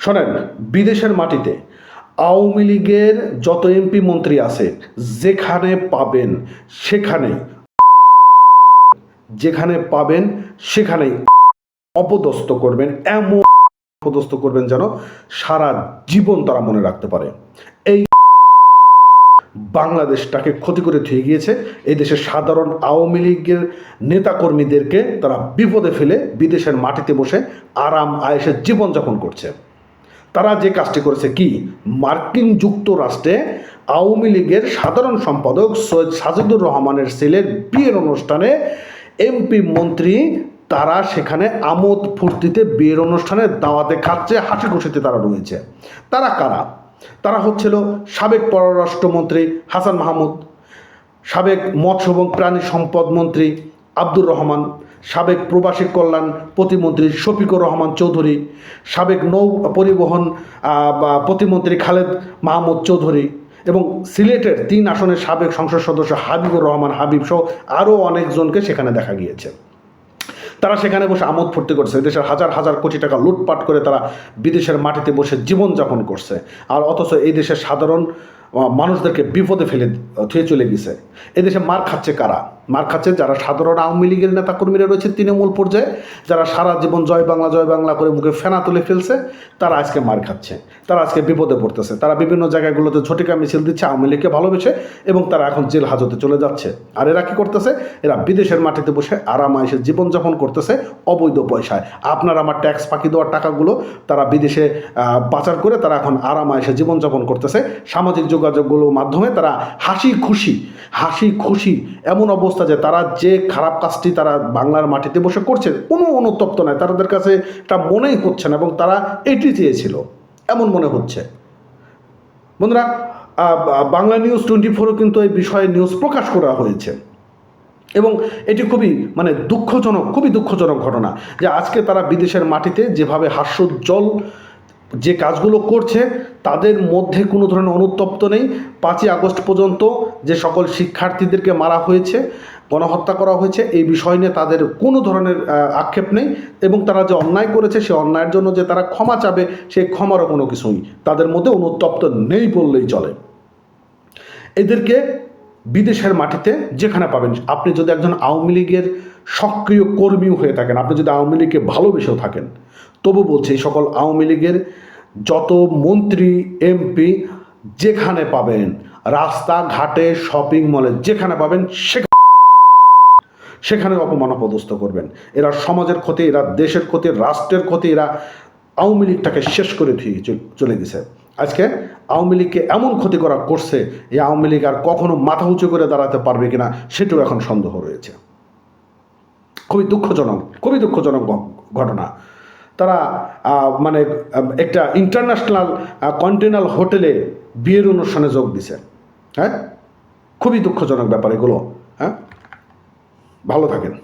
শোনেন, বিদেশের মাটিতে আওয়ামী লীগের যত এমপি মন্ত্রী আছে, যেখানে পাবেন সেখানেই। যেখানে পাবেন সেখানেই অপদস্থ করবেন, এমন অপদস্থ করবেন যেন সারা জীবন তারা মনে রাখতে পারে। এই বাংলাদেশটাকে ক্ষতি করে থুয়ে গিয়েছে, এই দেশের সাধারণ আওয়ামী লীগের নেতাকর্মীদেরকে তারা বিপদে ফেলে বিদেশের মাটিতে বসে আরাম আয়েসের জীবনযাপন করছে। তারা যে কাজটি করেছে কি? মার্কিন যুক্তরাষ্ট্রে আওয়ামী লীগের সাধারণ সম্পাদক সৈয়দ সাজিদুর রহমানের ছেলের বিয়ের অনুষ্ঠানে এমপি মন্ত্রী তারা সেখানে আমোদ ফুর্তিতে বিয়ের অনুষ্ঠানে দাওয়াতে খাচ্ছে হাসি খুশিতে তারা রয়েছে। তারা কারা? তারা হচ্ছিল সাবেক পররাষ্ট্রমন্ত্রী হাসান মাহমুদ, সাবেক মৎস্য এবং প্রাণী সম্পদ মন্ত্রী আব্দুর রহমান, সাবেক প্রবাসী কল্যাণ প্রতিমন্ত্রী শফিকুর রহমান চৌধুরী, সাবেক নৌ পরিবহন প্রতিমন্ত্রী খালেদ মাহমুদ চৌধুরী এবং সিলেটের তিন আসনের সাবেক সংসদ সদস্য হাবিবুর রহমান হাবিব সহ আরও অনেকজনকে সেখানে দেখা গিয়েছে। তারা সেখানে বসে আমোদ ফুর্তি করছে। দেশের হাজার হাজার কোটি টাকা লুটপাট করে তারা বিদেশের মাটিতে বসে জীবনযাপন করছে। আর অথচ এই দেশের সাধারণ মানুষদেরকে বিপদে ফেলে থুয়ে চলে গেছে। এদেশে মার খাচ্ছে কারা? মার খাচ্ছে, যারা সাধারণ আওয়ামী লীগের নেতাকর্মীরা রয়েছে তৃণমূল পর্যায়ে, যারা সারা জীবন জয় বাংলা জয় বাংলা করে মুখে ফেনা তুলে ফেলছে, তারা আজকে মার খাচ্ছে। তারা আজকে বিপদে পড়তেছে। তারা বিভিন্ন জায়গাগুলোতে ঝটিকা মিছিল দিচ্ছে, আওয়ামী লীগকে ভালোবেসে, এবং তারা এখন জেল হাজতে চলে যাচ্ছে। আর এরা কী করতেছে? এরা বিদেশের মাটিতে বসে আরাম আয়েসে জীবনযাপন করতেছে অবৈধ পয়সায়। আপনার আমার ট্যাক্স ফাঁকি দেওয়ার টাকাগুলো তারা বিদেশে পাচার করে তারা এখন আরাম আয়েসে জীবনযাপন করতেছে। সামাজিক যোগাযোগগুলোর মাধ্যমে তারা হাসি খুশি হাসি খুশি, এমন অবস্থা যে তারা যে খারাপ কাজটি তারা বাংলার মাটিতে বসে করছে, কোনো অনুতপ্ত নয়। তাদের কাছে এটা মনেই হচ্ছে না এবং তারা এটি চেয়েছিল। এমন মনে হচ্ছে। বন্ধুরা বাংলা নিউজ টোয়েন্টি ফোরও কিন্তু এই বিষয়ে নিউজ প্রকাশ করা হয়েছে। এবং এটি খুবই মানে দুঃখজনক, খুবই দুঃখজনক ঘটনা যে আজকে তারা বিদেশের মাটিতে যেভাবে হাস্যোজ্জ্বল যে কাজগুলো করছে, তাদের মধ্যে কোনো ধরনের অনুতপ্ত নেই। পাঁচই আগস্ট পর্যন্ত যে সকল শিক্ষার্থীদেরকে মারা হয়েছে, গণহত্যা করা হয়েছে, এই বিষয় নিয়ে তাদের কোনো ধরনের আক্ষেপ নেই এবং তারা যে অন্যায় করেছে, সে অন্যায়ের জন্য যে তারা ক্ষমা চাবে সেই ক্ষমারও কোনো কিছুই তাদের মধ্যে অনুতপ্ত নেই বললেই চলে। এদেরকে বিদেশের মাটিতে যেখানে পাবেন। আপনি যদি একজন আওয়ামী লীগের সক্রিয় কর্মীও হয়ে থাকেন, আপনি যদি আওয়ামী লীগকে ভালোবেসেও থাকেন, তবু বলছে সকল আওয়ামী লীগের যত মন্ত্রী, এমপি যেখানে পাবেন রাস্তা ঘাটে শপিং মলে যেখানে পাবেন, সেখানে সেখানে অপমান অপদস্থ করবেন। এরা সমাজের ক্ষতি, এরা দেশের ক্ষতি, রাষ্ট্রের ক্ষতি, এরা আওয়ামী লীগটাকে শেষ করে চলে গেছে। আজকে আওয়ামী লীগকে এমন ক্ষতি করা করছে, এই আওয়ামী লীগ আর কখনো মাথা উঁচু করে দাঁড়াতে পারবে কিনা সেটাও এখন সন্দেহ রয়েছে। খুবই দুঃখজনক খুবই দুঃখজনক ঘটনা। তারা মানে একটা ইন্টারন্যাশনাল কন্টেনাল হোটেলে বিয়ের অনুষ্ঠানে যোগ দিছে। হ্যাঁ? খুবই দুঃখজনক ব্যাপার এগুলো। হ্যাঁ? ভালো থাকেন।